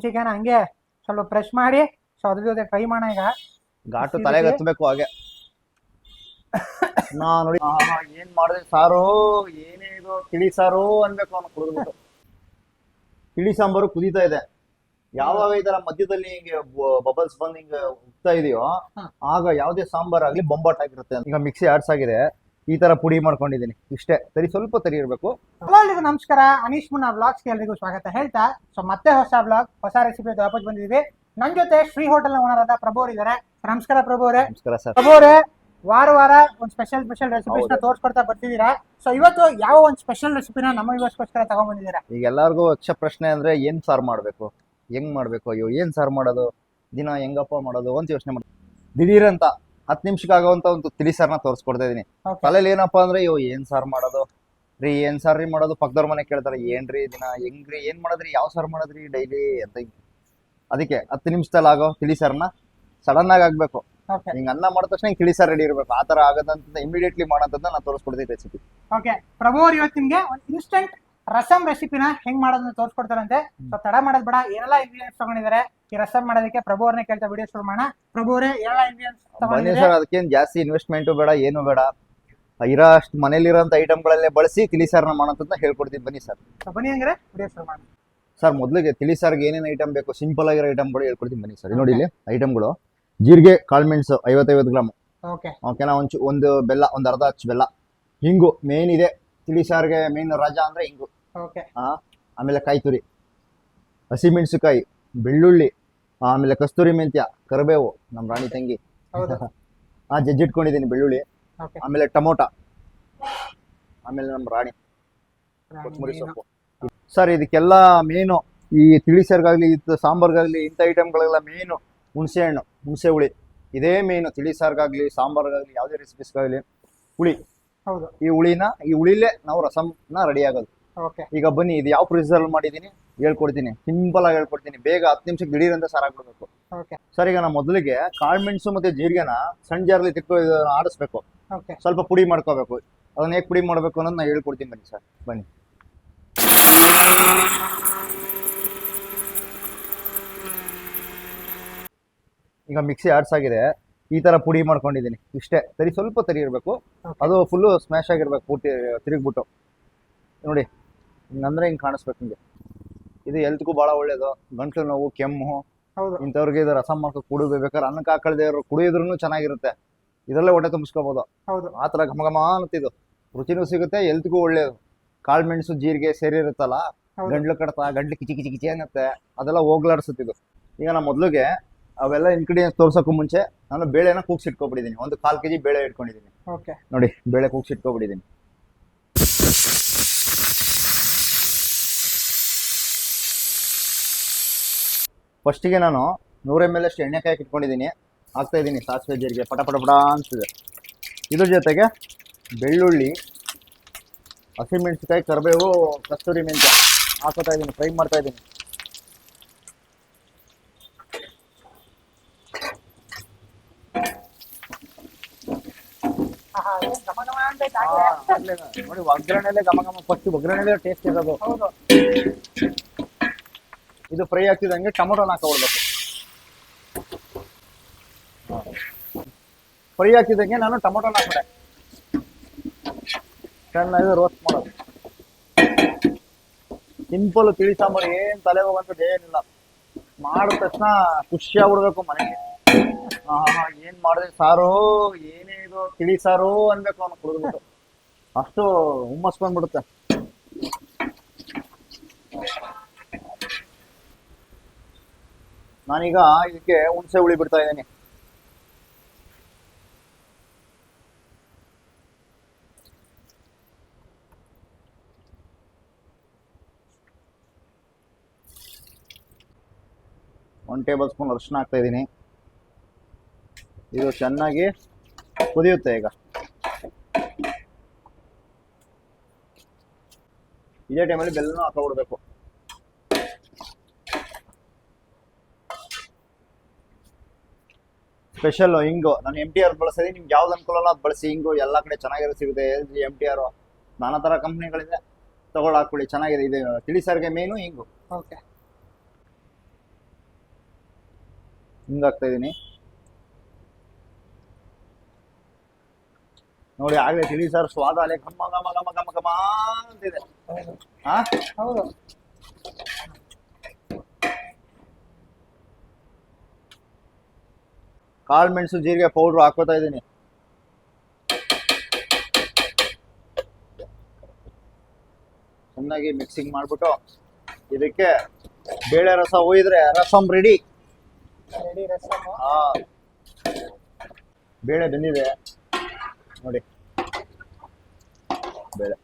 Chicken ಹಂಗೆ ಸ್ವಲ್ಪ fresh ಮಾಡಿ ಸೊ ಅದ್ರ ಜೊತೆ ಟ್ರೈ ಮಾಡೋಣ ಈಗ. ಘಾಟು ತಲೆಗೆ. ಹತ್ಬೇಕು ಹಾಗೆ. ನಾ ನೋಡಿ ಆಹಾ, ಏನ್ ಮಾಡಿದೆ ಸಾರು? ಏನೇ ಇದು ತಿಳಿ ಸಾರು ಅನ್ಬೇಕು ಅವ್ನು ಕುಡಿದ್ಬಿಟ್ಟು. ತಿಳಿ ಸಾಂಬಾರು ಕುದೀತಾ ಇದೆ. ಯಾವಾಗ ಈ ತರ ಮಧ್ಯದಲ್ಲಿ ಹಿಂಗೆ ಬಬಲ್ಸ್ ಬಂದ್ ಹಿಂಗೆ ಉಗ್ತಾ ಇದೆಯೋ ಆಗ ಯಾವ್ದೇ ಸಾಂಬಾರ್ ಆಗ್ಲಿ ಬೊಂಬಾಟ್ ಆಗಿರುತ್ತೆ ಈಗ ಮಿಕ್ಸಿ ಆಡ್ಸ್ ಆಗಿದೆ ಈ ತರ ಪುಡಿ ಮಾಡ್ಕೊಂಡಿದ್ದೀನಿ. ಇಷ್ಟೇ. ತರಿ ಸ್ವಲ್ಪ ತರಿ ಇರ್ಬೇಕು. ಹಲೋ ಎಲ್ರಿಗೂ ನಮಸ್ಕಾರ. ಅನೀಶ್ ಮುನ್ನ ಬ್ಲಾಗ್ಸ್ಗೆ ಎಲ್ರಿಗೂ ಸ್ವಾಗತ ಹೇಳ್ತಾ. ಸೊ ಮತ್ತೆ ಹೊಸ ಬ್ಲಾಗ್ ಹೊಸ ರೆಸಿಪಿ ವಾಪಸ್ ಬಂದಿದ್ದೀವಿ. ನನ್ ಜೊತೆ ಶ್ರೀ ಹೋಟೆಲ್ ಓನರ್ ಆದ ಪ್ರಭು ಅವ್ರು ಇದ್ದಾರೆ ನಮಸ್ಕಾರ ಪ್ರಭು ಅವರೇ. ನಮಸ್ಕಾರ ಸರ್. ಪ್ರಭು ಅವರೇ ವಾರ ವಾರ ಒಂದು ಸ್ಪೆಷಲ್ ಸ್ಪೆಷಲ್ ರೆಸಿಪಿ ನ ಬರ್ತಿದೀರಾ ತೋರಿಸ್ಕೊಡ್ತಾ ಬರ್ತಿದ್ದೀರಾ? ಸೊ ಇವತ್ತು ಯಾವ ಒಂದು ಸ್ಪೆಷಲ್ ರೆಸಿಪಿನ ನಮ್ಮ ಇವಸ್ಗೋಸ್ಕರ ತಗೊಂಡ್ಬಂದಿದ್ದೀರಾ? ಈಗ ಎಲ್ಲಾರ್ಗು ಯಕ್ಷ ಪ್ರಶ್ನೆ ಅಂದ್ರೆ ಏನ್ ಸಾರ್ ಮಾಡ್ಬೇಕು? ಹೆಂಗ್ ಮಾಡ್ಬೇಕು? ಅಯ್ಯೋ ಏನ್ ಸಾರ್ ಮಾಡೋದು? ದಿನ ಹೆಂಗಪ್ಪ ಮಾಡೋದು? ಅಂತ ಯೋಚನೆ ಮಾಡಿ ದಿಢೀರ್ ಅಂತ. ಹತ್ತು ನಿಮಿಷಕ್ಕಾಗುವಂತ ಒಂದು ತಿಳಿ ಸಾರ್ನ ತೋರಿಸ್ಕೊಡ್ತಾ ಇದೀನಿ. ತಲೆಯಲ್ಲಿ ಏನಪ್ಪಾ ಅಂದ್ರೆ ಅಯ್ಯೋ ಏನ್ ಸಾರ್ ಮಾಡೋದು? ರೀ ಏನ್ ಸಾರ್ ರೀ ಮಾಡೋದು? ಪಕ್ಕದವ್ರ ಮನೆ ಕೇಳ್ತಾರೆ ಏನ್ರಿ ದಿನ ಹೆಂಗ್ರಿ ಏನ್ ಮಾಡೋದ್ರಿ ಯಾವ ಸಾರ್ ಮಾಡೋದ್ರಿ ಡೈಲಿ ಅಂತ ಅದಕ್ಕೆ ಹತ್ತು ನಿಮಿಷದಲ್ಲಿ ಆಗೋ ತಿಳಿ ಸಾರ್ನ ಸಡನ್ ಆಗಿ ಆಗ್ಬೇಕು. ಹಿಂಗ ಅನ್ನ ಮಾಡಿದ ತಕ್ಷಣ ಹಿಂಗ್ ತಿಳಿ ಸಾರ್ ರೆಡಿ ಇರ್ಬೇಕು. ಆ ತರ ಆಗದಂತ ಇಮಿಡಿಯೇಟ್ಲಿ ಮಾಡೋಂಥದ್ದನ್ನ ನಾನು ತೋರಿಸ್ಕೊಡ್ತೀನಿ ರೆಸಿಪಿ ಓಕೆ ಪ್ರಭು ಅವ್ರು ಇವತ್ತು ನಿಮ್ಗೆ ಒಂದು ಇನ್ಸ್ಟಂಟ್ ರಸಂ ರೆಸಿಪಿನ ಹೆಂಗ್ ಮಾಡೋದನ್ನ ತೋರಿಸ್ಕೊಡ್ತಾರಂತೆ. ಸೊ ತಡ ಮಾಡೋದ್ ಬೇಡ. ಏನೆಲ್ಲ ಇಂಗ್ರೀಡಿಯನ್ಸ್ ತಗೊಂಡಿದ್ದಾರೆ ಈ ರಸಂ ಮಾಡೋದಕ್ಕೆ ಪ್ರಭು ಅವ್ರನ್ನೇ ಕೇಳ್ತಾ ವಿಡಿಯೋ ಶುರು ಮಾಡೋಣ. ಪ್ರಭು ಅವರೇ ಏನೆಲ್ಲ ಇಂಗ್ರೀಡಿಯನ್ಸ್ ತಗೊಂಡಿದ್ದಾರೆ? ಸರ್ ಅದಕ್ಕೇನು ಜಾಸ್ತಿ ಇನ್ವೆಸ್ಟ್ಮೆಂಟ್ ಬೇಡ ಏನು ಬೇಡ. ಇರೋ ಅಷ್ಟು ಮನೇಲಿರೋಂಥ ಐಟಮ್ಗಳಲ್ಲೇ ಬಳಸಿ ತಿಳಿ ಸಾರನ್ನ ಮಾಡೋಂಥದ್ದನ್ನ ಹೇಳ್ಕೊಡ್ತೀನಿ. ಬನ್ನಿ ಸರ್. ಸೊ ಬನ್ನಿ ಹಂಗ್ರೆ ವಿಡಿಯೋ ಶುರು ಮಾಡೋಣ. ಸರ್ ಮೊದಲಿಗೆ ತಿಳಿ ಸಾರ್ಗೆ ಏನೇನು ಐಟಮ್ ಬೇಕು ಸಿಂಪಲ್ ಆಗಿರೋ ಐಟಮ್ಗಳು ಹೇಳ್ಕೊಡ್ತೀನಿ. ಬನ್ನಿ ಸರ್. ನೋಡಿ ಇಲ್ಲಿ ಐಟಮ್ಗಳು ಜೀರಿಗೆ ಕಾಳ್ಮೆಣ್ಸು ಐವತ್ತೈವತ್ತು ಗ್ರಾಮ್. ಓಕೆ ಓಕೆನಾ ಒಂಚು ಒಂದು ಬೆಲ್ಲ ಒಂದು ಅರ್ಧ ಹಚ್ಚು ಬೆಲ್ಲ. ಹಿಂಗು ಮೇನ್ ಇದೆ. ತಿಳಿ ಸಾರಿಗೆ ಮೇನ್ ರಜಾ ಅಂದ್ರೆ ಹಿಂಗು ಓಕೆ ಆಮೇಲೆ ಕಾಯಿ ತುರಿ ಹಸಿಮೆಣಸುಕಾಯಿ ಬೆಳ್ಳುಳ್ಳಿ ಆಮೇಲೆ ಕಸ್ತೂರಿ ಮೆಂತ್ಯ ಕರಿಬೇವು ನಮ್ಮ ರಾಣಿ ತಂಗಿ. ಹಾ ಜಜ್ಜಿ ಜಜ್ಜಿಟ್ಕೊಂಡಿದ್ದೀನಿ ಬೆಳ್ಳುಳ್ಳಿ. ಆಮೇಲೆ ಟೊಮೊಟ. ಆಮೇಲೆ ನಮ್ಮ ರಾಣಿ. ಕೊತ್ತಂಬರಿ ಸೊಪ್ಪು. ಸರ್ ಇದಕ್ಕೆಲ್ಲ ಮೇನು ಈ ತಿಳಿ ಸಾರ್ಗಾಗ್ಲಿ ಇದು ಸಾಂಬಾರ್ಗಾಗ್ಲಿ ಇಂಥ ಐಟಮ್ಗಳೆಲ್ಲ ಮೇನು ಹುಣಸೆ ಹಣ್ಣು ಹುಣಸೆ ಹುಳಿ. ಇದೇ ಮೇನು ತಿಳಿ ಸಾರ್ಗಾಗ್ಲಿ ಸಾಂಬಾರ್ಗಾಗ್ಲಿ ಯಾವುದೇ ರೆಸಿಪೀಸ್ಗಾಗಲಿ ಹುಳಿ. ಹೌದು. ಈ ಹುಳಿನ ಈ ಹುಳಿಲೇ ನಾವು ರಸಂನ ರೆಡಿ ಆಗೋದು. ಓಕೆ. ಈಗ ಬನ್ನಿ ಇದು ಯಾವ ಪ್ರೊಸೀಜರ್ ಮಾಡಿದ್ದೀನಿ ಹೇಳ್ಕೊಡ್ತೀನಿ. ಸಿಂಪಲ್ ಆಗಿ ಹೇಳ್ಕೊಡ್ತೀನಿ. ಬೇಗ ಹತ್ತು ನಿಮಿಷಕ್ಕೆ ದಿಢೀರಂತ ಅಂತ ಸಾರಾಗ್ಬಿಡ್ಬೇಕು ಓಕೆ. ಸರ್ ಈಗ ನಾವು ಮೊದಲಿಗೆ ಕಾಳುಮೆಣಸು ಮತ್ತೆ ಜೀರಿಗೆನ ಸಣ್ಣ ಜಾರಲ್ಲಿ ತಿಕ್ಕ ಆಡಿಸ್ಬೇಕು. ಓಕೆ. ಸ್ವಲ್ಪ ಪುಡಿ ಮಾಡ್ಕೋಬೇಕು. ಅದನ್ನ ಹೇಗೆ ಪುಡಿ ಮಾಡಬೇಕು ಅನ್ನೋದು ನಾನು ಹೇಳ್ಕೊಡ್ತೀನಿ ಬನ್ನಿ ಸರ್. ಬನ್ನಿ. ಈಗ ಮಿಕ್ಸಿ ಆಡ್ಸ್ ಆಗಿದೆ ಈ ತರ ಪುಡಿ ಮಾಡ್ಕೊಂಡಿದ್ದೀನಿ. ಇಷ್ಟೇ. ತರಿ ಸ್ವಲ್ಪ ತರಿ ಇರಬೇಕು. ಅದು ಫುಲ್ಲು ಸ್ಮ್ಯಾಶ್ ಆಗಿರ್ಬೇಕು ಪೂರ್ತಿ ತಿರುಗ್ಬಿಟ್ಟು. ನೋಡಿ ಹಿಂಗಂದ್ರೆ ಹಿಂಗೆ ಕಾಣಿಸ್ಬೇಕು ಹಿಂಗೆ. ಇದು ಹೆಲ್ತ್ಗೂ ಭಾಳ ಒಳ್ಳೇದು. ಗಂಟ್ಲು ನೋವು ಕೆಮ್ಮು ಇಂಥವ್ರಿಗೆ ಇದು ರಸಂ ಮಾಡ್ಕೊಂಡು ಕುಡಿಬೇಕಾದ್ರೆ ಅನ್ನಕ್ಕೆ ಹಾಕಳದೆ ಇರೋ ಕುಡಿಯೋದ್ರೂ ಚೆನ್ನಾಗಿರುತ್ತೆ. ಇದರಲ್ಲೇ ಹೊಟ್ಟೆ ತುಂಬಿಸ್ಕೋಬೋದು. ಆ ಥರ ಘಮ ಘಮ ಇದು ರುಚಿನೂ ಸಿಗುತ್ತೆ ಹೆಲ್ತ್ಗೂ ಒಳ್ಳೇದು. ಕಾಳು ಮೆಣಸು ಜೀರಿಗೆ ಸೇರಿರುತ್ತಲ್ಲ ಇರುತ್ತಲ್ಲ? ಗಂಟ್ಲು ಕಡತ ಗಂಟ್ಲು ಕಿಚಿ ಕಿಚಿ ಕಿಚಿ ಅನ್ನತ್ತೆ. ಅದೆಲ್ಲ ಹೋಗ್ಲಾಡ್ಸುತ್ತಿದ್ದು ಈಗ ನಾನು ಮೊದಲಿಗೆ ಅವೆಲ್ಲ ಇನ್ಗ್ರೀಡಿಯೆಂಟ್ಸ್ ತೋರ್ಸೋಕ್ಕೂ ಮುಂಚೆ ನಾನು ಬೇಳೆನ ಕೂಗ್ಸಿಟ್ಕೊಬಿಟ್ಟಿದ್ದೀನಿ. ಒಂದು ಕಾಲು ಕೆಜಿ ಬೇಳೆ ಇಟ್ಕೊಂಡಿದ್ದೀನಿ. ಓಕೆ. ನೋಡಿ ಬೇಳೆ ಕೂಗ್ಸಿಟ್ಕೊಬಿಟ್ಟಿದ್ದೀನಿ. ಫಸ್ಟಿಗೆ ನಾನು ನೂರ ಎಂ ಎಲ್ ಅಷ್ಟು ಎಣ್ಣೆಕಾಯಿ ಇಟ್ಕೊಂಡಿದ್ದೀನಿ. ಹಾಕ್ತಾ ಇದ್ದೀನಿ ಸಾಸಿವೆ ಜೀರಿಗೆ ಪಟ ಪಟ ಪಟ ಅನ್ಸಿದೆ ಇದ್ರ ಜೊತೆಗೆ ಬೆಳ್ಳುಳ್ಳಿ ಹಸಿಮೆಣಸಿಕಾಯಿ ಕರಿಬೇವು ಕಸ್ತೂರಿ ಮೆಂತ್ಯ ಹಾಕೋತಾ ಇದ್ದೀನಿ ಫ್ರೈ ಮಾಡ್ತಾ ಇದ್ದೀನಿ ಆಹಾ, ಏನ್ ಘಮ ಘಮ ಅಂತ ಐತೆ ಆ, ಆಗ್ಲೇ. ಆಗ್ಲೇ ನೋಡಿ ಒಗ್ಗರಣೆಲೆ ಘಮ ಘಮ ಫಸ್ಟ್ ಒಗ್ಗರಣೆಲೆ ಟೇಸ್ಟ್ ಇರೋದು ಇದು ಫ್ರೈ ಆಗ್ತಿದಂಗೆ ಟೊಮೊಟೊನ ಹಾಕೊಳ್ಬೇಕು ಫ್ರೈ ಆಗ್ತಿದಂಗೆ ನಾನು ಟೊಮೊಟೊನ ಹಾಕೊಂಡೆ ಚೆನ್ನಾಗಿ ರೋಸ್ಟ್ ಮಾಡೋದು. ಸಿಂಪಲ್ ತಿಳಿ ಸಾಂಬಾರು, ಏನ್ ತಲೆ ಹೋಗಂತದ್ದು ಏನಿಲ್ಲ. ಮಾಡಿದ ತಕ್ಷಣ ಖುಷಿ ಆಗ್ಬಿಡ್ಬೇಕು ಮನೆಗೆ. ಹಾ ಏನ್ ಮಾಡಿದೆ ಸಾರು, ಏನೇ ತಿಳಿ ಸಾರು ಅನ್ಬೇಕು ಅವನು ಕುಡಿದ್ಬಿಟ್ಟು. ಅಷ್ಟು ಹುಮ್ಮಸ್ ಬಂದ್ಬಿಡುತ್ತೆ. ನಾನೀಗ ಇದಕ್ಕೆ ಹುಣಸೆ ಹುಳಿ ಬಿಡ್ತಾ ಇದ್ದೀನಿ. ಒನ್ ಟೇಬಲ್ ಸ್ಪೂನ್ ಅರಿಶಿನ ಹಾಕ್ತಾ ಇದ್ದೀನಿ. ಇದು ಚೆನ್ನಾಗಿ ಕುದಿಯುತ್ತೆ ಈಗ ಇದೇ ಟೈಮಲ್ಲಿ ಬೆಲ್ಲನೂ ಹಾಕೊಬಿಡ್ಬೇಕು ಸ್ಪೆಷಲ್ ಹಿಂಗು ನಾನು ಎಂ ಟಿ ಆರ್ ಬಳಸಿದ್ರೆ ನಿಮ್ಗೆ ಯಾವ್ದು ಅನುಕೂಲ ಅದು ಬಳಸಿ ಹಿಂಗು ಎಲ್ಲ ಕಡೆ ಚೆನ್ನಾಗಿರೋ ಸಿಗುತ್ತೆ. L G M T R ನಾನಾ ಥರ ಕಂಪ್ನಿಗಳಿಂದ ತಗೊಳ್ಳಿ ಹಾಕೊಳ್ಳಿ ಚೆನ್ನಾಗಿದೆ. ಇದು ತಿಳಿ ಸಾರಿಗೆ ಮೇನು ಹಿಂಗು ಓಕೆ ಹಿಂಗಾಗ್ತಾ ಹಾಕ್ತಾ ನೋಡಿ ಆಗ್ಲೇ ತಿಳಿ ಸರ್ ಸ್ವಾದ ಅಲೆ ಘಮ ಘಮ ಘಮ ಘಮ ಘಮ ಅಂತಿದೆ. ಹಾ ಹೌದು. ಕಾಳು ಮೆಣಸು ಜೀರಿಗೆ ಪೌಡ್ರ್ ಹಾಕೋತಾ ಇದ್ದೀನಿ. ಚೆನ್ನಾಗಿ ಮಿಕ್ಸಿಂಗ್ ಮಾಡ್ಬಿಟ್ಟು ಇದಕ್ಕೆ ಬೇಳೆ ರಸ ಹೋಯಿದ್ರೆ ರಸಂ ರೆಡಿ ರೆಡಿ ರಸಮ್. ಹಾ ಬೇಳೆ ಬೆಂದಿದೆ. ನೋಡಿ. ಬೇಳೆ.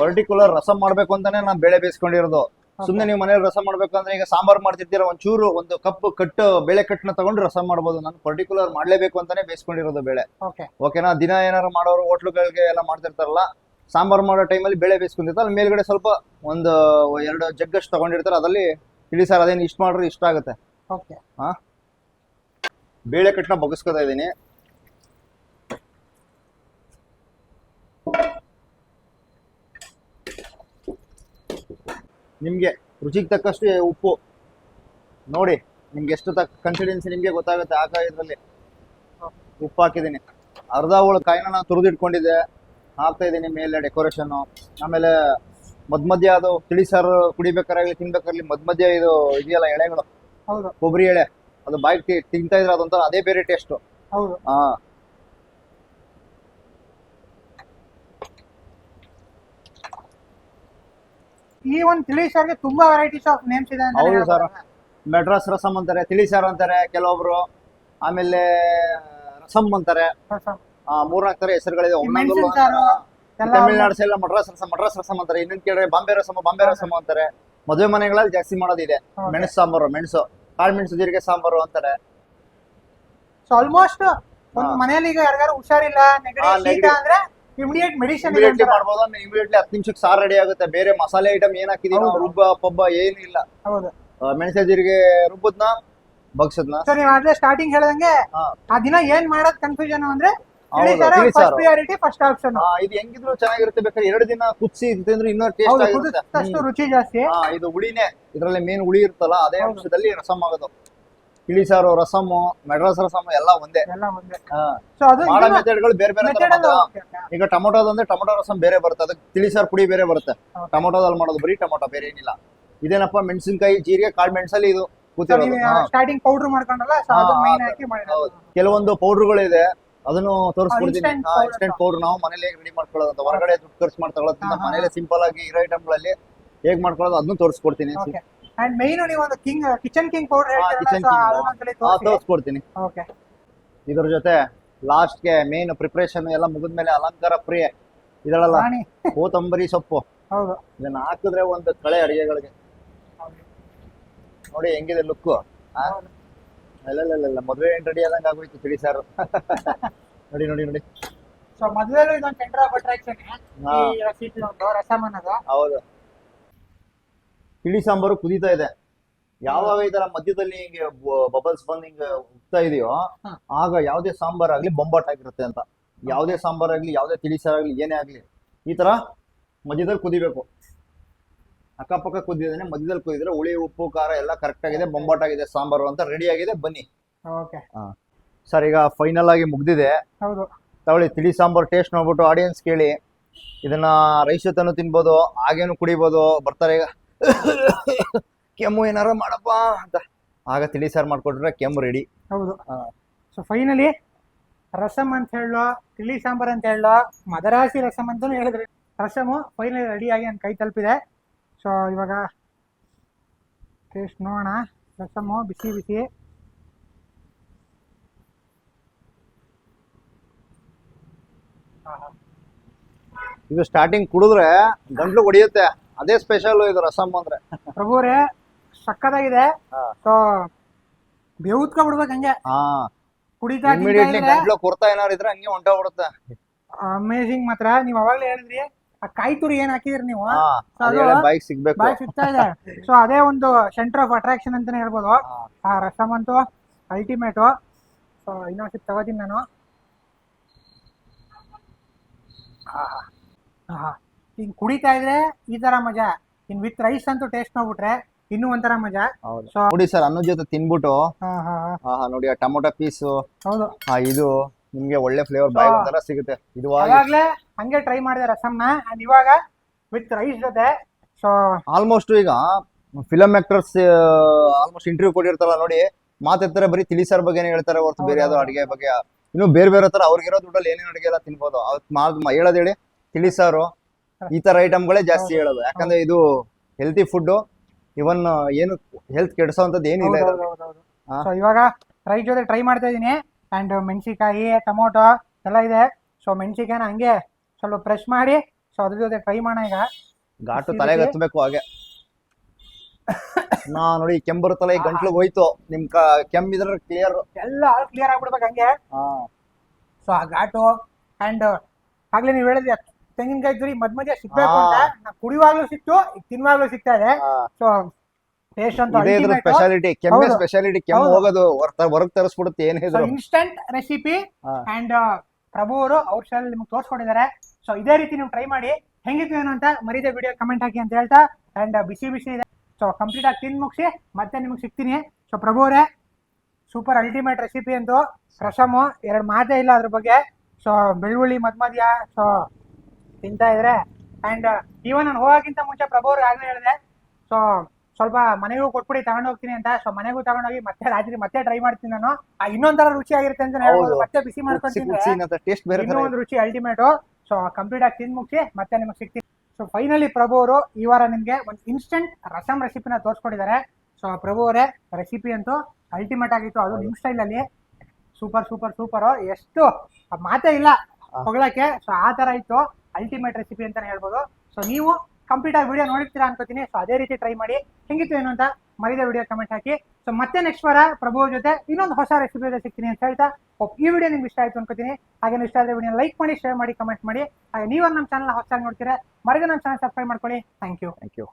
ಪರ್ಟಿಕ್ಯುಲರ್ ರಸಂ ಮಾಡ್ಬೇಕು ಅಂತಾನೆ ನಾನು ಬೇಳೆ ಬೇಯಿಸ್ಕೊಂಡಿರೋದು. ಸುಮ್ಮನೆ ನೀವು ಮನೇಲಿ ರಸ ಮಾಡ್ಬೇಕು ಅಂದ್ರೆ ಈಗ ಸಾಂಬಾರ್ ಮಾಡ್ತಿರ್ತೀರ ಒಂಚೂರು ಒಂದು ಕಪ್ ಕಟ್ಟು ಬೇಳೆ ಕಟ್ನ ತಗೊಂಡು ರಸ ಮಾಡ್ಬೋದು. ನಾನು ಪರ್ಟಿಕ್ಯುಲರ್ ಮಾಡ್ಲೇಬೇಕು ಅಂತಾನೆ ಬೇಯಿಸ್ಕೊಂಡಿರೋದು ಬೇಳೆ. ಓಕೆ. ಓಕೆನಾ ದಿನ ಏನಾರು ಮಾಡೋರು ಹೋಟ್ಲುಗಳಿಗೆ ಎಲ್ಲ ಮಾಡ್ತಿರ್ತಾರಲ್ಲ ಸಾಂಬಾರ್ ಮಾಡೋ ಟೈಮಲ್ಲಿ ಬೇಳೆ ಬೇಯಿಸ್ಕೊಂಡಿರ್ತಾರೆ. ಅಲ್ಲಿ ಮೇಲ್ಗಡೆ ಸ್ವಲ್ಪ ಒಂದು ಎರಡು ಜಗ್ಗಷ್ಟು ತಗೊಂಡಿರ್ತಾರೆ. ಅದರಲ್ಲಿ ಇಳಿ ಸರ್ ಅದೇನು ಇಷ್ಟ ಮಾಡ್ರೆ ಇಷ್ಟ ಆಗುತ್ತೆ. ಬೇಳೆ ಕಟ್ನ ಬಗ್ಗಿಸ್ಕೊತಾ ಇದ್ದೀನಿ. ನಿಮಗೆ ರುಚಿಗೆ ತಕ್ಕಷ್ಟು ಉಪ್ಪು. ನೋಡಿ ನಿಮ್ಗೆ ಎಷ್ಟು ತಕ್ಕ ಕನ್ಸಿಡೆನ್ಸಿ ನಿಮಗೆ ಗೊತ್ತಾಗುತ್ತೆ ಕಾಯಿ ಇದರಲ್ಲಿ ಉಪ್ಪು ಹಾಕಿದ್ದೀನಿ. ಅರ್ಧ ಹೋಳು ಕಾಯಿನ ನಾನು ತುರಿದಿಟ್ಕೊಂಡಿದ್ದೆ. ಹಾಕ್ತಾ ಇದ್ದೀನಿ ಮೇಲೆ ಡೆಕೋರೇಷನ್ನು ಆಮೇಲೆ ಮಧ್ಯ ಮಧ್ಯ ಅದು ತಿಳಿ ಸರ್ ಕುಡಿಬೇಕಾರಾಗಲಿ ತಿನ್ಬೇಕಾಗ್ಲಿ ಮಧ್ಯ ಮಧ್ಯ ಇದು ಇದೆಯಲ್ಲ ಎಳೆಗಳು. ಹೌದು. ಕೊಬ್ಬರಿ ಎಳೆ. ಅದು ಬಾಯಿಗೆ ತಿಂತಾ ಇದ್ರೆ ಅದೊಂಥರ ಅದೇ ಬೇರೆ ಟೇಸ್ಟು ಹೌದು. ಹಾ ಈ ಒಂದು ತಿಳಿ ಸಾರ್ಗೆ ತುಂಬಾ ವೆರೈಟೀಸ್ ಆಫ್ ನೇಮ್ಸ್ ಇದೆ ಹೌದು ಸರ್ ಮೆಡ್ರಾಸ್ ರಸಮ್ ಅಂತಾರೆ ತಿಳಿ ಸಾರು ಅಂತಾರೆ ಕೆಲವೊಬ್ರು. ಆಮೇಲೆ ರಸಮ್ ಅಂತಾರೆ. ಆ, ಮೂರ್ನಾಲ್ಕು ತರ ಹೆಸರುಗಳಿದೆ. ಮೆಣಸಿನ ಸಾರು ಎಲ್ಲ ತಮಿಳ್ನಾಡು ಸೈಡ್ ಮಡ್ರಾಸ್ ರಸಮ್ ಮಡ್ರಾಸ್ ರಸಮ್ ಅಂತಾರೆ. ಇನ್ನೊಂದು ಕೇಳಿದ್ರೆ ಬಾಂಬೆ ರಸಮ್ ಬಾಂಬೆ ರಸಮ್ ಅಂತಾರೆ. ಮದುವೆ ಮನೆಗಳಲ್ಲಿ ಜಾಸ್ತಿ ಮಾಡೋದಿದೆ. ಮೆಣಸು ಸಾಂಬಾರು ಮೆಣಸು. ಕಾಳು ಮೆಣಸು ಜೀರಿಗೆ ಸಾಂಬಾರು ಅಂತಾರೆ. ಸೊ ಆಲ್ಮೋಸ್ಟ್ ಒಂದು. ಮನೆಯಲ್ಲಿ ಈಗ ಯಾರಿಗಾರು ಹುಷಾರಿಲ್ಲ ನೆಗಡಿ ಹಾ, ಶೀತ ನೆಗಡಿ. ಅಂದ್ರೆ ಇಮಿಡಿಯೇಟ್ ಮೆಡಿಸಿನ್ ಇಮಿಡಿಯೇಟ್ಲಿ ಮಾಡ್ಬೋದು ಇಮಿಡಿಯೇಟ್ಲಿ ಹತ್ತು ನಿಮಿಷಕ್ಕೆ ಸಾರು ರೆಡಿ ಆಗುತ್ತೆ. ಬೇರೆ ಮಸಾಲೆ ಐಟಮ್ ಏನ್ ಹಾಕಿದೀವಿ ಹೌದು. ರುಬ್ಬ ಪಬ್ಬ ಏನು ಇಲ್ಲ. ಹೌದು. ಮೆಣಸೆ ಜೀರಿಗೆ ರುಬ್ಬದ್ನ? ಬಗ್ಸದ್ನ? ಸರ್ ನೀವು ಅದೇ ಸ್ಟಾರ್ಟಿಂಗ್ ಹೇಳ್ದಂಗೆ ಹಾ. ಆ ದಿನ ಏನ್ ಮಾಡೋದ್ ಕನ್ಫ್ಯೂಷನ್ ಅಂದ್ರೆ ಹೌದು, ಫಸ್ಟ್ ಪ್ರಿಯಾರಿಟಿ ಫಸ್ಟ್ ಆಪ್ಷನ್ ಆ, ಇದು ಹೆಂಗಿದ್ರು ಚೆನ್ನಾಗಿರುತ್ತೆ ಬೇಕಾದ್ರೆ ಎರಡು ದಿನ ಕುದಿಸಿ ತಿಂದ್ರೆ ಇನ್ನೂ ಟೇಸ್ಟ್ ಹೌದು ಆಗಿರುತ್ತೆ ಕುದಿಸಿದಷ್ಟು ರುಚಿ ಜಾಸ್ತಿ. ಹಾ ಇದು ಹುಳಿನೇ. ಇದ್ರಲ್ಲಿ ಮೇನ್ ಹುಳಿ ಇರುತ್ತಲ್ಲ ಅದೇ ಹೌದು. ಅಂಶದಲ್ಲಿ ರಸಮ್ ಆಗೋದು. ತಿಳಿ ಸಾರು ರಸಮ್ಮು ಮೆಡ್ರಾಸ್ ರಸಮ್ ಎಲ್ಲ ಒಂದೇ ಎಲ್ಲ ಒಂದೇ ಹಾ. ಸೊ ಅದು ಮಾಡೋ ಮೆಥಡ್ಗಳು ಬೇರೆ ಬೇರೆ ತರ. ಈಗ ಟೊಮೊಟೊದಂದ್ರೆ ಟೊಮೊಟೊ ರಸಮ್ ಬೇರೆ ಬರುತ್ತೆ ಅದಕ್ಕೆ ತಿಳಿಸಾರು ಪುಡಿ ಬೇರೆ ಬರುತ್ತೆ ಟೊಮೊಟೋದಲ್ಲಿ ಟೊಮೊಟೊದಲ್ಲಿ ಮಾಡೋದು ಬರೀ ಟೊಮೊಟೊ ಬೇರೆ ಏನಿಲ್ಲ ಇದೇನಪ್ಪ ಮೆಣಸಿನಕಾಯಿ ಜೀರಿಗೆ ಕಾಳು ಮೆಣಸಲ್ಲಿ ಇದು ಕೂತಿರೋದು ಹಾ. ಸ್ಟಾರ್ಟಿಂಗ್ ಪೌಡರ್ ಮಾಡ್ಕೊಂಡಲ್ಲ ಸೊ ಅದು ಹಾ, ಮೈನ್ ಅದು. ಹಾಕಿ ಮಾಡಿ ಹೌದು. ಕೆಲವೊಂದು ಪೌಡರ್ಗಳು ಇದೆ ಅದನ್ನು ತೋರಿಸ್ಕೊಡ್ತೀನಿ instant powder. ಇನ್ಸ್ಟೆಂಟ್ ಪೌಡರ್ ನಾವು ಮನೇಲಿ ಹೇಗೆ ರೆಡಿ ಮಾಡ್ಕೊಳ್ಳೋದು ಅಂತ ಹೊರಗಡೆ ದುಡ್ಡು ಖರ್ಚು ಮಾಡ್ತಾ ತಗೊಳ್ಳೋದ್ರಿಂದ ಹಾ, ಹಾ. ಮನೇಲೆ ಸಿಂಪಲ್ ಆಗಿ ಇರೋ ಐಟಮ್ಗಳಲ್ಲಿ ಹೇಗ್ ಮಾಡ್ಕೊಳ್ಳೋದು ಅದನ್ನು ತೋರಿಸ್ಕೊಡ್ತೀನಿ ಓಕೆ ಅಂಡ್ ಮೈನ್ ನೀವು ಒಂದು ಕಿಂಗ್ ಕಿಚನ್ ಕಿಂಗ್ ಪೌಡರ್ ತೋರಿಸ್ಕೊಡ್ತೀನಿ. ಓಕೆ ಇದ್ರ ಜೊತೆ ಲಾಸ್ಟ್ಗೆ ಮೇನ್ ಪ್ರಿಪರೇಷನ್ ಎಲ್ಲ ಮುಗಿದ್ಮೇಲೆ ಅಲಂಕಾರ ಪ್ರಿಯೆ ಇದಳಲ್ಲ ರಾಣಿ. ಕೋತಂಬರಿ ಸೊಪ್ಪು. ಹೌದು. ಇದನ್ನ ಹಾಕಿದ್ರೆ ಒಂದು ಕಳೆ ಅಡಿಗೆಗಳಿಗೆ. ನೋಡಿ ಹೆಂಗಿದೆ ಲುಕ್ಕು ಮದ್ವೆ ಮದುವೆ ರೆಡಿ ಆದಂಗೆ ಆಗೋಯ್ತು ತಿಳಿ ಸಾರು ನೋಡಿ ನೋಡಿ ನೋಡಿ. ಸೊ ಮದ್ವೆ ಇದೊಂದು ಸೆಂಟರ್ ಆಫ್ ಅಟ್ರಾಕ್ಷನ್ ಹೌದು. ತಿಳಿ ಸಾಂಬಾರು ಕುದೀತಾ ಇದೆ. ಯಾವಾಗ ಈ ತರ ಮಧ್ಯದಲ್ಲಿ ಹಿಂಗೆ ಬಬಲ್ಸ್ ಬಂದ್ ಹಿಂಗೆ ಉಗ್ತಾ ಇದೆಯೋ ಆಗ ಯಾವ್ದೇ ಸಾಂಬಾರ್ ಆಗ್ಲಿ ಬೊಂಬಾಟ್ ಆಗಿರುತ್ತೆ ಅಂತ. ಯಾವುದೇ ಸಾಂಬಾರ್ ಆಗ್ಲಿ ಯಾವುದೇ ತಿಳಿ ಸಾರು ಆಗ್ಲಿ ಏನೇ ಆಗ್ಲಿ ಈ ತರ ಮಧ್ಯದಲ್ಲಿ ಕುದಿಬೇಕು. ಅಕ್ಕಪಕ್ಕ ಕುದಿದ್ರೆ ಮಧ್ಯದಲ್ಲಿ ಕುದಿದ್ರೆ ಹುಳಿ ಉಪ್ಪು ಖಾರ ಎಲ್ಲ ಕರೆಕ್ಟ್ ಆಗಿದೆ ಬೊಂಬಾಟ್ ಆಗಿದೆ ಸಾಂಬಾರು ಅಂತ ರೆಡಿ ಆಗಿದೆ ಬನ್ನಿ. ಓಕೆ. ಸರ್ ಈಗ ಫೈನಲ್ ಆಗಿ ಮುಗ್ದಿದೆ. ಹೌದು. ತಗೊಳ್ಳಿ ತಿಳಿ ಸಾಂಬಾರ್ ಟೇಸ್ಟ್ ನೋಡ್ಬಿಟ್ಟು ಆಡಿಯನ್ಸ್ ಕೇಳಿ. ಇದನ್ನ ರೈಸ್ ಜೊತೆನೂ ತಿನ್ಬೋದು ಹಾಗೇನು ಕುಡಿಬೋದು ಬರ್ತಾರೆ ಈಗ. ಕೆಮ್ಮು ಏನಾರ ಮಾಡಪ್ಪ ಅಂತ. ಆಗ ತಿಳಿ ಸಾರು ಮಾಡ್ಕೊಟ್ರೆ ಕೆಮ್ಮು ರೆಡಿ ಹೌದು. ಸೊ ಫೈನಲಿ ರಸಮ್ ಅಂತ ಹೇಳೋ ತಿಳಿ ಸಾಂಬಾರ್ ಅಂತ ಹೇಳೋ ಮದರಾಸಿ ರಸಮ್ ಅಂತ ಹೇಳಿದ್ರಿ. ರಸಮು ಫೈನಲಿ ಆಗಿ ನನ್ನ ಕೈ ತಲುಪಿದೆ. ಸೊ ಇವಾಗ ಟೇಸ್ಟ್ ನೋಡೋಣ. ರಸಮು ಬಿಸಿ ಬಿಸಿ. ಇದು ಸ್ಟಾರ್ಟಿಂಗ್ ಕುಡಿದ್ರೆ ಗಂಟ್ಲು ಹೊಡಿಯುತ್ತೆ. ಅದೇ ಸ್ಪೆಷಲ್ ಇದು ರಸಮ್ ಅಂದ್ರೆ. ಪ್ರಭುರೇ ಸಕ್ಕದಾಗಿದೆ ಹಾ. ಸೊ ಬಿಡ್ಬೇಕು ಹಂಗೆ. ಹಾ. ಕುಡಿತಾ ಇಮಿಡಿಯೇಟ್ಲಿ ಗಂಟ್ಲು ಕುರ್ತಾ ಏನಾರು ಇದ್ರೆ ಹಂಗೆ ಹೊಂಟೋಗ್ಬಿಡುತ್ತೆ ಅಮೇಸಿಂಗ್ ಮಾತ್ರ. ನೀವು ಅವಾಗ್ಲೇ ಹೇಳಿದ್ರಿ ಆ ಕಾಯಿ ತುರಿ ಏನ್ ಹಾಕಿದ್ರಿ ನೀವು? ಹಾ. ಅದು ಬೈಕ್ ಸಿಗ್ಬೇಕು. ಬಾಯ್ ಸಿಗ್ತಾ ಇದೆ. ಸೊ ಅದೇ ಒಂದು ಸೆಂಟರ್ ಆಫ್ ಅಟ್ರಾಕ್ಷನ್ ಅಂತಾನೆ ಹೇಳ್ಬೋದು. ಹಾ. ಆ ರಸಮ್ ಅಂತೂ ಅಲ್ಟಿಮೇಟು ಸೊ ಇನ್ನೊಂದು ಸಿಪ್ ತಗೋತೀನಿ ನಾನು. ಆಹಾ. ಹಿಂಗ್ ಕುಡಿತಾ ಇದ್ರೆ ಈ ತರ ಮಜಾ. ಇನ್ ವಿತ್ ರೈಸ್ ಅಂತೂ ಟೇಸ್ಟ್ ನೋಡ್ಬಿಟ್ರೆ ಇನ್ನು ಒಂಥರ ಮಜಾ. ಹೌದು. So- ನೋಡಿ ಸರ್ ಅನ್ನ ಜೊತೆ ತಿನ್ಬಿಟ್ಟು ಹಾ ಹಾ ಹಾ. ಆಹಾ ನೋಡಿ ಆ ಟೊಮೊಟೊ ಪೀಸ್ ಹೌದು. ಇದು ನಿಮ್ಗೆ ಒಳ್ಳೆ ಫ್ಲೇವರ್ ಬಾಯ್ ಒಂಥರ ಸಿಗುತ್ತೆ. ಇದು ಅವಾಗ್ಲೇ ಹಂಗೆ ಟ್ರೈ ಮಾಡಿದೆ ರಸಮ್ನ ಅಂಡ್ ಇವಾಗ ವಿತ್ ರೈಸ್ ಜೊತೆ ಸೊ ಆಲ್ಮೋಸ್ಟ್ ಈಗ ಫಿಲಮ್ ಆಕ್ಟರ್ಸ್ ಆಲ್ಮೋಸ್ಟ್ ಇಂಟರ್ವ್ಯೂ ಕೊಟ್ಟಿರ್ತಾರಲ್ಲ ನೋಡಿ ಮಾತಾಡ್ತಾರೆ ಬರೀ ತಿಳಿಸಾರ್ ಬಗ್ಗೆನೇ ಹೇಳ್ತಾರೆ ಹೊರತು ಬೇರೆ ಯಾವ್ದೋ. ಅಡಿಗೆ ಬಗ್ಗೆ. ಇನ್ನು ಬೇರೆ ಬೇರೆ ತರ ಅವ್ರಿಗಿರೋ ದುಡ್ಡಲ್ಲಿ ಏನೇನು ಅಡಿಗೆ ಎಲ್ಲ ತಿನ್ಬೋದು. ಮಾಡ್ ಹೇಳೋದ್ ಹೇಳಿ ತಿಳಿಸಾರು ಈ ತರ ಐಟಮ್ಗಳೇ ಜಾಸ್ತಿ ಹೇಳೋದು. ಯಾಕಂದ್ರೆ ಇದು ಹೆಲ್ತಿ ಫುಡ್ ಇವನ್ ಏನು ಹೆಲ್ತ್ ಕೆಡಿಸೋಂಥದ್ದು ಏನಿಲ್ಲ ಇದ್ರಲ್ಲಿ. ಹಾ. ಸೊ ಇವಾಗ ರೈಸ್ ಜೊತೆ ಟ್ರೈ ಮಾಡ್ತಾ ಇದೀನಿ. ಅಂಡ್ ಮೆಣಸಿಕಾಯಿ ಟೊಮೊಟೊ ಎಲ್ಲ ಇದೆ. ಸೊ ಮೆಣಸಿಕಾಯಿನ ಹಂಗೆ ಸ್ವಲ್ಪ ಫ್ರೆಶ್ ಮಾಡಿ ಸೊ ಅದ್ರ ಜೊತೆ ಟ್ರೈ ಮಾಡೋಣ ಈಗ. ಘಾಟು ತಲೆಗೆ. ಹತ್ಬೇಕು ಹಾಗೆ. ನಾ ನೋಡಿ ಕೆಂಬರು ತಲೆ ಗಂಟ್ಲು ಹೋಯ್ತು. ನಿಮ್ ಕ ಕೆಮ್ಮಿದ್ರೆ ಕ್ಲಿಯರ್ ಎಲ್ಲ ಕ್ಲಿಯರ್ ಆಗ್ಬಿಡ್ಬೇಕು ಹಂಗೆ. ಸೊ ಆ ಘಾಟು ಅಂಡ್ ಆಗ್ಲೇ ನೀವು ಹೇಳಿದ್ರಿ ತೆಂಗಿನಕಾಯಿ ತುರಿ ಮಧ್ಯ ಮಧ್ಯ ಸಿಗ್ಬೇಕು ಅಂತ. ನಾ ಕುಡಿಯುವಾಗ್ಲೂ ಸಿಕ್ತು ಈಗ ತಿನ್ನುವಾಗ್ಲೂ ಸಿಗ್ತಾ ಇದೆ ಸೊ ಟೇಸ್ಟ್ ಅಂತ ಇದೇ ಇದ್ರ ಸ್ಪೆಷಾಲಿಟಿ ಕೆಮ್ಮೆ ಹೌದು. ಸ್ಪೆಷಾಲಿಟಿ ಕೆಮ್ಮು ಹೌದು. ಹೋಗೋದು ಹೊರಗ್ ತರಿಸ್ಬಿಡುತ್ತೆ ಏನೇ ಇದ್ರು. ಇನ್ಸ್ಟಂಟ್ ರೆಸಿಪಿ ಹಾ. ಅಂಡ್ ಪ್ರಭು ಅವರು ಅವ್ರ ಚಾನಲ್ ನಿಮ್ಗೆ ತೋರಿಸ್ಕೊಂಡಿದ್ದಾರೆ ಸೊ ಇದೇ ರೀತಿ ನೀವು ಟ್ರೈ ಮಾಡಿ. ಹೆಂಗಿತ್ತು ಏನು ಅಂತ ಮರೀದೆ ವಿಡಿಯೋ ಕಮೆಂಟ್ ಹಾಕಿ ಅಂತ ಹೇಳ್ತಾ. ಅಂಡ್ ಬಿಸಿ ಬಿಸಿ ಇದೆ. ಸೊ ಕಂಪ್ಲೀಟ್ ಆಗಿ ತಿಂದು ಮುಗಿಸಿ ಮತ್ತೆ ನಿಮ್ಗೆ ಸಿಗ್ತೀನಿ. ಸೊ ಪ್ರಭು ಅವರೇ ಸೂಪರ್ ಅಲ್ಟಿಮೇಟ್ ರೆಸಿಪಿ ಅಂತ ರಸಮು ಎರಡು ಮಾತೇ ಇಲ್ಲ ಅದ್ರ ಬಗ್ಗೆ. ಸೊ ಬೆಳ್ಳುಳ್ಳಿ ಮದ್ಮದ್ಯ ಸೊ ತಿಂತಾ ಇದ್ರೆ ಅಂಡ್ ಈವನ್ ನಾನು ಹೋಗೋಕ್ಕಿಂತ ಮುಂಚೆ ಪ್ರಭು ಅವ್ರಿಗೆ ಆಗಲೇ ಹೇಳಿದೆ ಸೊ ಸ್ವಲ್ಪ ಮನೆಗೂ ಕೊಟ್ಬಿಡಿ ತಗೊಂಡು ಹೋಗ್ತೀನಿ ಅಂತ. ಸೊ ಮನೆಗೂ ತಗೊಂಡೋಗಿ ಮತ್ತೆ ರಾತ್ರಿ ಮತ್ತೆ ಟ್ರೈ ಮಾಡ್ತೀನಿ ನಾನು. ಆ ಇನ್ನೊಂದರ ರುಚಿ ಆಗಿರುತ್ತೆ ಅಂತ ಹೇಳ್ಬೋದು. ಮತ್ತೆ ಬಿಸಿ ಮಾಡ್ಕೊಂಡು ಇನ್ನೊಂದು ರುಚಿ ಅಲ್ಟಿಮೇಟು ಸೊ ಕಂಪ್ಲೀಟ್ ಆಗಿ ತಿಂದು ಮುಗಿಸಿ ಮತ್ತೆ ನಿಮಗೆ ಸಿಗ್ತೀನಿ. ಸೊ ಫೈನಲಿ ಪ್ರಭು ಅವರು ಈ ವಾರ ನಿಮಗೆ ಒಂದು ಇನ್ಸ್ಟೆಂಟ್ ರಸಮ್ ರೆಸಿಪಿನ ತೋರಿಸ್ಕೊಂಡಿದ್ದಾರೆ ಸೊ ಪ್ರಭು ಅವರೇ ರೆಸಿಪಿ ಅಂತೂ ಅಲ್ಟಿಮೇಟ್ ಆಗಿತ್ತು. ಅದು ನಿಮ್ಮ ಸ್ಟೈಲಲ್ಲಿ ಸೂಪರ್ ಸೂಪರ್ ಸೂಪರು ಎಷ್ಟು ಮಾತೇ ಇಲ್ಲ ಹೊಗಳಕ್ಕೆ. ಸೊ ಆ ಥರ ಇತ್ತು. ಅಲ್ಟಿಮೇಟ್ ರೆಸಿಪಿ ಅಂತಲೇ ಹೇಳ್ಬೋದು. ಸೊ ನೀವು ಕಂಪ್ಲೀಟ್ ಆಗಿ ವಿಡಿಯೋ ನೋಡಿರ್ತೀರಾ ಅನ್ಕೋತೀನಿ. ಸೊ ಅದೇ ರೀತಿ ಟ್ರೈ ಮಾಡಿ. ಹೆಂಗಿತ್ತು ಏನು ಅಂತ ಮರಿದ ವಿಡಿಯೋ ಕಮೆಂಟ್ ಹಾಕಿ. ಸೊ ಮತ್ತೆ ನೆಕ್ಸ್ಟ್ ವಾರ ಪ್ರಭು ಜೊತೆ ಇನ್ನೊಂದು ಹೊಸ ರೆಸಿಪಿ ಜೊತೆ ಸಿಗ್ತೀನಿ ಅಂತ ಹೇಳ್ತಾ ಈ ವಿಡಿಯೋ ನಿಮ್ಗೆ ಇಷ್ಟ ಆಯ್ತು ಅನ್ಕೋತೀನಿ. ಹಾಗೆ ಇಷ್ಟ ಆದರೆ ವಿಡಿಯೋ ಲೈಕ್ ಮಾಡಿ ಶೇರ್ ಮಾಡಿ ಕಮೆಂಟ್ ಮಾಡಿ. ಹಾಗೆ ನೀವು ನಮ್ಮ ಚಾನಲ್ ಹೊಸಾಗಿ ನೋಡ್ತೀರಾ, ಮರಿದ ನಮ್ಮ ಚಾನಲ್ ಸಬ್ಸ್ಕ್ರೈಬ್ ಮಾಡ್ಕೊಳ್ಳಿ. Thank you thank you